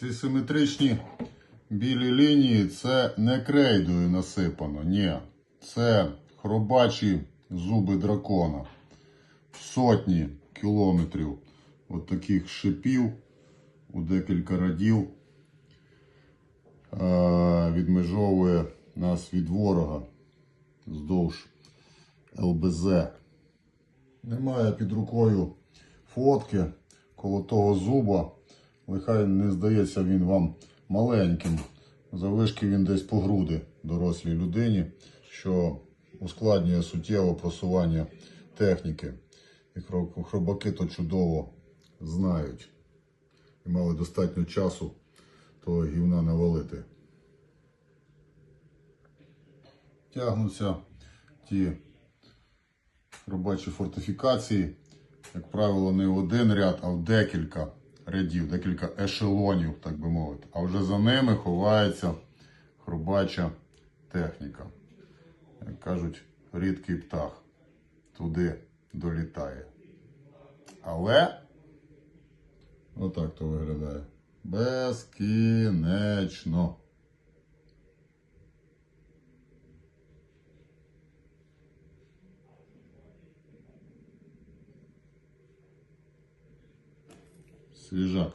Ці симетричні білі лінії це не крейдою насипано, ні. Це хробачі зуби дракона. Сотні кілометрів от таких шипів у декілька радів е, відмежовує нас від ворога вздовж ЛБЗ. Немає під рукою фотки коло того зуба. Нехай не здається він вам маленьким. Завишки він десь по груди дорослій людині, що ускладнює суттєво просування техніки. І хробаки то чудово знають. І мали достатньо часу того гівна навалити. Тягнуться ті робочі фортифікації, як правило, не в один ряд, а в декілька рядів, декілька ешелонів, так би мовити. А вже за ними ховається хрубача техніка. Як кажуть, рідкий птах туди долітає. Але отак то виглядає. Безкінечно. Свіжак.